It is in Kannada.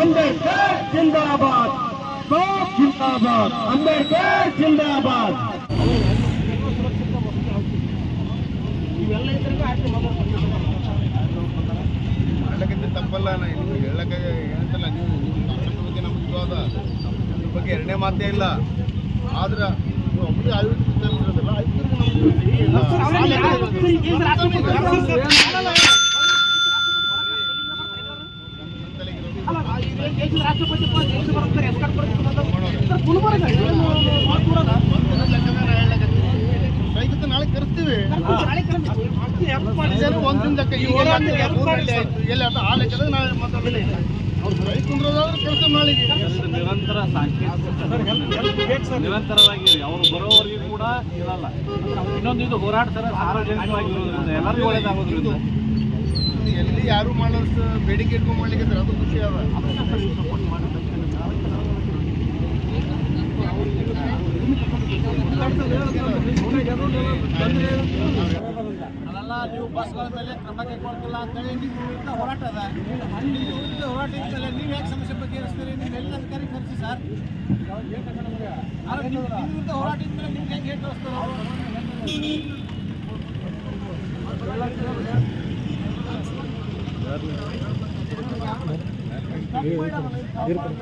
ಅಂಬೇಡ್ಕರ್ ಜಿಂದಾಬಾದ್. ಬಾಬ್ ಜಿಂದಾಬಾದ್. ಅಂಬೇಡ್ಕರ್ ಜಿಂದಾಬಾದ್. ಹೇಳಕ್ಕಿಂತ ತಪ್ಪಲ್ಲ ಹೇಳಕ್ಕೆ ಹೇಳ್ತಲ್ಲ. ನೀವು ನಿಮ್ಮ ಬಗ್ಗೆ ನಮ್ಗೆ ಇದು ಅದ ಅದ್ರ ಬಗ್ಗೆ ಎರಡನೇ ಮಾತೇ ಇಲ್ಲ. ಆದ್ರೆ ನೀವು ಒಬ್ಬರಿಗೆ ಆಯುರ್ವೇದ ನಮ್ಗೆ ಸ್ಟ್ರೈಕ್ ನಾಳೆ ಆ ನಾಳೆ ಮಾತಾಡಲಿ ಕೆಲಸ ನಿರಂತರ ನಿರಂತರವಾಗಿ ಅವರು ಬರೋವರೆಗೂ ಕೂಡ ಇರಲ್ಲ ಇನ್ನೊಂದು ಇದು ಹೋರಾಟ ಸರ ಸಾರ್ವಜನಿಕವಾಗಿ ಎಲ್ಲರಿಗೂ ಒಳ್ಳೇದಾಗೋದ್ರಿಂದ ಯಾರು ಮಾಡೋಷ್ಟು ಬೇಡಿಕೆ ಇಟ್ಕೊಂಡು ಮಾಡ್ಲಿಕ್ಕೆ ಅದು ಖುಷಿ ಅದ ಅದೆಲ್ಲ ನೀವು ಬಸ್ಗಳ ಮೇಲೆ ಕ್ರಮ ಕೈಗೊಳ್ತಿಲ್ಲ ಅಂತೇಳಿ ನಿಮ್ಮ ವಿರುದ್ಧ ಹೋರಾಟ ಅದ. ನಿಮ್ಮ ವಿರುದ್ಧ ಹೋರಾಟ ಇದ್ಮೇಲೆ ನೀವು ಯಾಕೆ ಸಮಸ್ಯೆ ಬಗೆಹರಿಸ್ತೀರಿ? ನೀವು ಎಲ್ಲ ಅಧಿಕಾರಿ ಕರೆಸಿ ಸರ್. ಹೋರಾಟ ಇದ್ಮೇಲೆ ನಿಮ್ಗೆ ಹೆಂಗೆ ಹೇಳಿ இருக்கும்